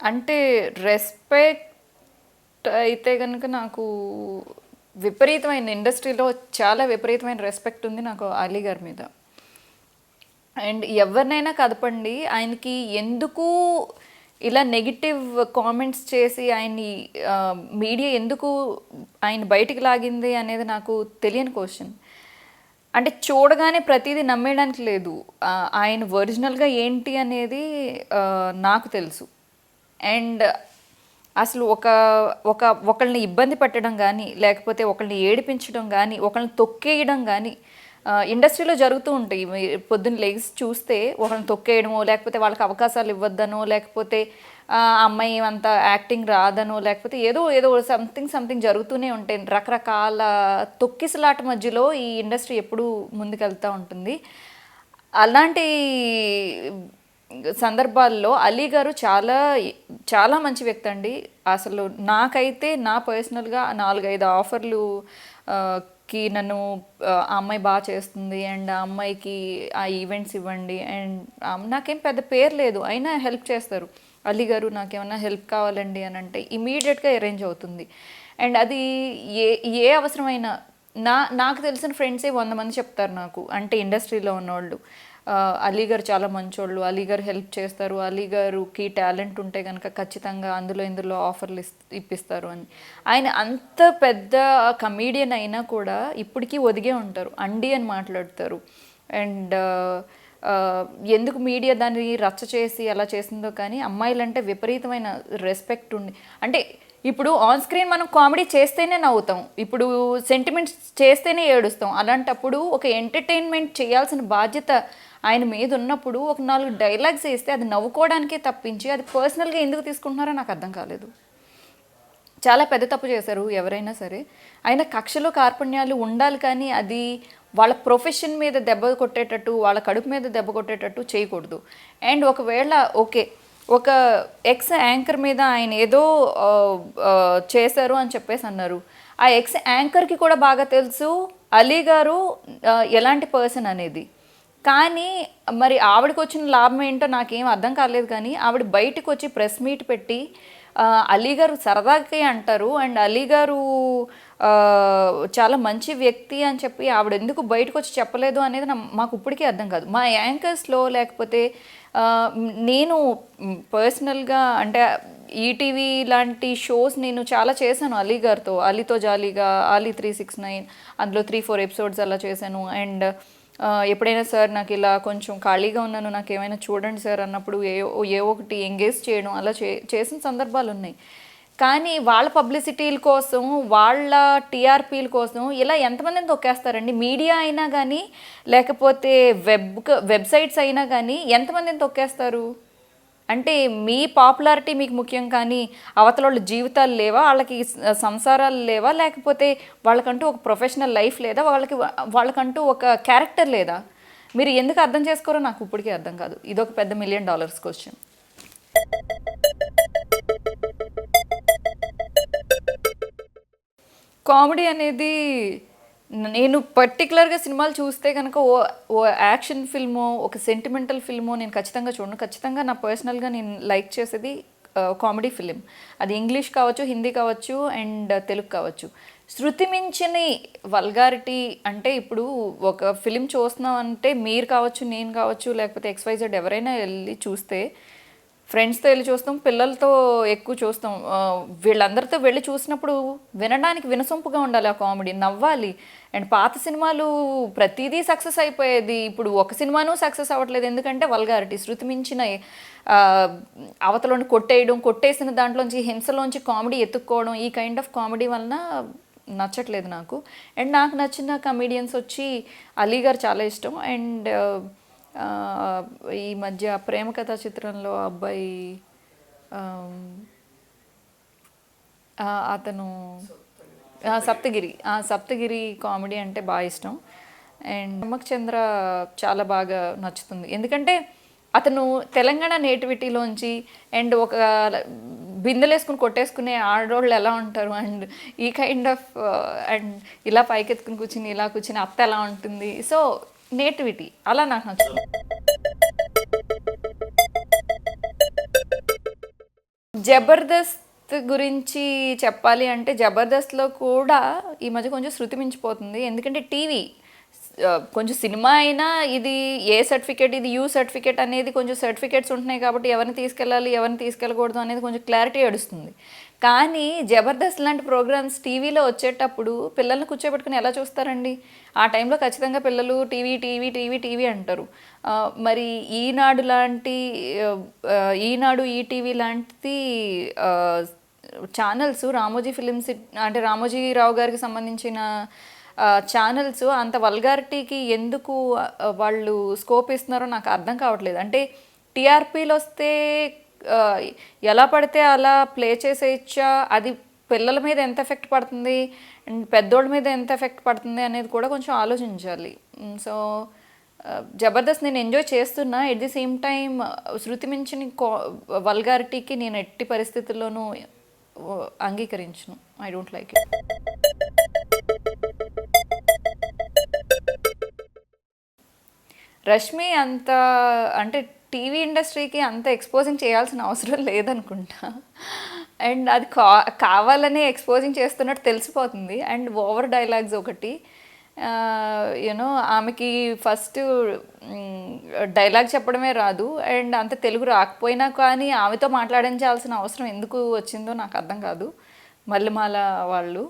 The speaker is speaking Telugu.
అంటే రెస్పెక్ట్ అయితే కనుక నాకు విపరీతమైన ఇండస్ట్రీలో చాలా విపరీతమైన రెస్పెక్ట్ ఉంది నాకు అలీ గారి మీద. అండ్ ఎవరినైనా కదపండి ఆయనకి ఎందుకు ఇలా నెగిటివ్ కామెంట్స్ చేసి ఆయన్ని మీడియా ఎందుకు ఆయన బయటికి లాగింది అనేది నాకు తెలియని క్వశ్చన్ అంటే చూడగానే ప్రతిదీ నమ్మేయడానికి లేదు. ఆయన ఒరిజినల్గా ఏంటి అనేది నాకు తెలుసు. అండ్ అసలు ఒక ఒక ఒకళ్ళని ఇబ్బంది పెట్టడం కానీ లేకపోతే ఒకళ్ళని ఏడిపించడం కానీ ఒకళ్ళని తొక్కేయడం కానీ ఇండస్ట్రీలో జరుగుతూ ఉంటాయి. పొద్దున్న లేచి చూస్తే వాళ్ళని తొక్కేయడమో లేకపోతే వాళ్ళకి అవకాశాలు ఇవ్వద్దనో లేకపోతే అమ్మాయి అంత యాక్టింగ్ రాదనో లేకపోతే ఏదో ఏదో సంథింగ్ సంథింగ్ జరుగుతూనే ఉంటాయి. రకరకాల తొక్కిసలాట మధ్యలో ఈ ఇండస్ట్రీ ఎప్పుడూ ముందుకెళ్తూ ఉంటుంది. అలాంటి సందర్భాల్లో అలీ గారు చాలా చాలా మంచి వ్యక్తి అండి. అసలు నాకైతే నా పర్సనల్గా నాలుగైదు ఆఫర్లు కి నన్ను ఆ అమ్మాయి బాగా చేస్తుంది అండ్ ఆ అమ్మాయికి ఆ ఈవెంట్స్ ఇవ్వండి అండ్ నాకేం పెద్ద పేరు లేదు. అయినా హెల్ప్ చేస్తారు. అలీ గారు నాకేమైనా హెల్ప్ కావాలండి అని అంటే ఇమీడియట్గా అరేంజ్ అవుతుంది. అండ్ అది ఏ ఏ అవసరమైనా నా నాకు తెలిసిన ఫ్రెండ్సే వంద మంది చెప్తారు నాకు. అంటే ఇండస్ట్రీలో ఉన్నవాళ్ళు ఆ, అలీ గారు చాలా మంచోళ్ళు. అలీ గారు హెల్ప్ చేస్తారు. అలీ గారుకి టాలెంట్ ఉంటే కనుక ఖచ్చితంగా అందులో ఇందులో ఆఫర్లు ఇస్ ఇప్పిస్తారు అని. ఆయన అంత పెద్ద కమీడియన్ అయినా కూడా ఇప్పటికీ ఒదిగే ఉంటారు. అండి అని మాట్లాడతారు. అండ్ ఎందుకు మీడియా దాన్ని రచ్చ చేసి అలా చేసిందో కానీ అమ్మాయిలంటే విపరీతమైన రెస్పెక్ట్ ఉంది అంటే ఇప్పుడు ఆన్ స్క్రీన్ మనం కామెడీ చేస్తేనే నవ్వుతాం. ఇప్పుడు సెంటిమెంట్స్ చేస్తేనే ఏడుస్తాం. అలాంటప్పుడు ఒక ఎంటర్టైన్మెంట్ చేయాల్సిన బాధ్యత ఆయన మీద ఉన్నప్పుడు ఒక నాలుగు డైలాగ్స్ వేస్తే అది నవ్వుకోవడానికే తప్పించి అది పర్సనల్గా ఎందుకు తీసుకుంటున్నారో నాకు అర్థం కాలేదు. చాలా పెద్ద తప్పు చేశారు ఎవరైనా సరే. ఆయన కక్షలో కార్పణ్యాలు ఉండాలి కానీ అది వాళ్ళ ప్రొఫెషన్ మీద దెబ్బ కొట్టేటట్టు వాళ్ళ కడుపు మీద దెబ్బ కొట్టేటట్టు చేయకూడదు. అండ్ ఒకవేళ ఓకే ఒక ఎక్స్ యాంకర్ మీద ఆయన ఏదో చేశారు అని చెప్పేసి అన్నారు. ఆ ఎక్స్ యాంకర్కి కూడా బాగా తెలుసు అలీ గారు ఎలాంటి పర్సన్ అనేది. కానీ మరి ఆవిడకి వచ్చిన లాభం ఏంటో నాకేం అర్థం కాలేదు కానీ ఆవిడ బయటకు వచ్చి ప్రెస్ మీట్ పెట్టి అలీగారు అలీ గారు సరదాకి అంటారు. అండ్ అలీ గారు చాలా మంచి వ్యక్తి అని చెప్పి ఆవిడ ఎందుకు బయటకు వచ్చి చెప్పలేదు అనేది మాకు ఇప్పటికీ అర్థం కాదు. మా యాంకర్స్లో లేకపోతే నేను పర్సనల్గా అంటే ఈటీవీ లాంటి షోస్ నేను చాలా చేశాను అలీ గారితో. అలీతో జాలీగా అలీ త్రీ సిక్స్ నైన్ అందులో త్రీ ఫోర్ ఎపిసోడ్స్ అలా చేశాను. అండ్ ఎప్పుడైనా సార్ నాకు ఇలా కొంచెం ఖాళీగా ఉన్నాను నాకు ఏమైనా చూడండి సార్ అన్నప్పుడు ఏ ఏ ఒకటి ఎంగేజ్ చేయడం అలా చే చేసిన సందర్భాలు ఉన్నాయి కానీ వాళ్ళ పబ్లిసిటీల కోసం వాళ్ళ టీఆర్పీల కోసం ఇలా ఎంతమందిని తొక్కేస్తారండి? మీడియా అయినా కానీ లేకపోతే వెబ్ వెబ్సైట్స్ అయినా కానీ ఎంతమందిని తొక్కేస్తారు? అంటే మీ పాపులారిటీ మీకు ముఖ్యం కానీ అవతల వాళ్ళ జీవితాలు లేవా? వాళ్ళకి సంసారాలు లేవా? లేకపోతే వాళ్ళకంటూ ఒక ప్రొఫెషనల్ లైఫ్ లేదా? వాళ్ళకి వాళ్ళకంటూ ఒక క్యారెక్టర్ లేదా? మీరు ఎందుకు అర్థం చేసుకోరో నాకు ఇప్పటికీ అర్థం కాదు. ఇదొక పెద్ద మిలియన్ డాలర్స్ క్వశ్చన్ కామెడీ అనేది నేను పర్టికులర్గా సినిమాలు చూస్తే కనుక ఓ ఓ యాక్షన్ ఫిల్మో ఒక సెంటిమెంటల్ ఫిల్మో నేను ఖచ్చితంగా చూడను. ఖచ్చితంగా నా పర్సనల్గా నేను లైక్ చేసేది కామెడీ ఫిలిం. అది ఇంగ్లీష్ కావచ్చు హిందీ కావచ్చు అండ్ తెలుగు కావచ్చు. శృతి మించని వల్గారిటీ అంటే ఇప్పుడు ఒక ఫిలిం చూస్తున్నాం అంటే మీరు కావచ్చు నేను కావచ్చు లేకపోతే ఎక్స్వైజెడ్ ఎవరైనా వెళ్ళి చూస్తే ఫ్రెండ్స్తో వెళ్ళి చూస్తాం పిల్లలతో ఎక్కువ చూస్తాం. వీళ్ళందరితో వెళ్ళి చూసినప్పుడు వినడానికి వినసొంపుగా ఉండాలి ఆ కామెడీ నవ్వాలి. అండ్ పాత సినిమాలు ప్రతిదీ సక్సెస్ అయిపోయేది. ఇప్పుడు ఒక సినిమాను సక్సెస్ అవ్వట్లేదు. ఎందుకంటే వల్గారిటీ శృతి మించిన అవతలోని కొట్టేయడం కొట్టేసిన దాంట్లోంచి హింసలోంచి కామెడీ ఎత్తుక్కోవడం ఈ కైండ్ ఆఫ్ కామెడీ వలన నచ్చట్లేదు నాకు. అండ్ నాకు నచ్చిన కమీడియన్స్ వచ్చి అలీ గారు చాలా ఇష్టం. అండ్ ఈ మధ్య ప్రేమ కథా చిత్రంలో అబ్బాయి అతను సప్తగిరి. సప్తగిరి కామెడీ అంటే బాగా ఇష్టం. అండ్ నమ్మక్ చంద్ర చాలా బాగా నచ్చుతుంది. ఎందుకంటే అతను తెలంగాణ నేటివిటీలోంచి అండ్ ఒక బిందెలేసుకుని కొట్టేసుకునే ఆడవాళ్ళు ఎలా ఉంటారు? అండ్ ఈ కైండ్ ఆఫ్ అండ్ ఇలా పైకెత్తుకుని కూర్చుని ఇలా కూర్చుని అత్త ఎలా ఉంటుంది? So nativity. అలా నాకు నచ్చుతుంది జబర్దస్త్ గురించి చెప్పాలి అంటే జబర్దస్త్లో కూడా ఈ మధ్య కొంచెం శృతి మించిపోతుంది. ఎందుకంటే టీవీ కొంచెం సినిమా అయినా ఇది ఏ సర్టిఫికేట్ ఇది యూ సర్టిఫికేట్ అనేది కొంచెం సర్టిఫికేట్స్ ఉంటున్నాయి కాబట్టి ఎవరిని తీసుకెళ్ళాలి ఎవరిని తీసుకెళ్ళకూడదు అనేది కొంచెం క్లారిటీ అడుస్తుంది కానీ జబర్దస్త్ లాంటి ప్రోగ్రామ్స్ టీవీలో వచ్చేటప్పుడు పిల్లల్ని కూర్చోబెట్టుకుని ఎలా చూస్తారండి? ఆ టైంలో ఖచ్చితంగా పిల్లలు టీవీ టీవీ టీవీ టీవీ అంటారు. మరి ఈనాడు లాంటి ఈనాడు ఈటీవీ లాంటి ఛానల్స్ రామోజీ ఫిలిమ్స్ అంటే రామోజీరావు గారికి సంబంధించిన ఛానల్స్ అంత వల్గారిటీకి ఎందుకు వాళ్ళు స్కోప్ ఇస్తున్నారో నాకు అర్థం కావట్లేదు. అంటే టీఆర్పీలు వస్తే ఎలా పడితే అలా ప్లే చేసేయచ్చా అది పిల్లల మీద ఎంత ఎఫెక్ట్ పడుతుంది? అండ్ పెద్దోళ్ళ మీద ఎంత ఎఫెక్ట్ పడుతుంది అనేది కూడా కొంచెం ఆలోచించాలి. సో జబర్దస్త్ నేను ఎంజాయ్ చేస్తున్నా. ఎట్ ది సేమ్ టైం శృతి మించిన వల్గారిటీకి నేను ఎట్టి పరిస్థితుల్లోనూ అంగీకరించను. I don't like it Rashmi అంత అంటే టీవీ ఇండస్ట్రీకి అంత ఎక్స్పోజింగ్ చేయాల్సిన అవసరం లేదనుకుంటా. అండ్ అది కా కావాలనే ఎక్స్పోజింగ్ చేస్తున్నట్టు తెలిసిపోతుంది. అండ్ ఓవర్ డైలాగ్స్ ఒకటి యూనో ఆమెకి ఫస్ట్ డైలాగ్ చెప్పడమే రాదు. అండ్ అంత తెలుగు రాకపోయినా కానీ ఆమెతో మాట్లాడించాల్సిన అవసరం ఎందుకు వచ్చిందో నాకు అర్థం కాదు. మల్లెమాల వాళ్ళు.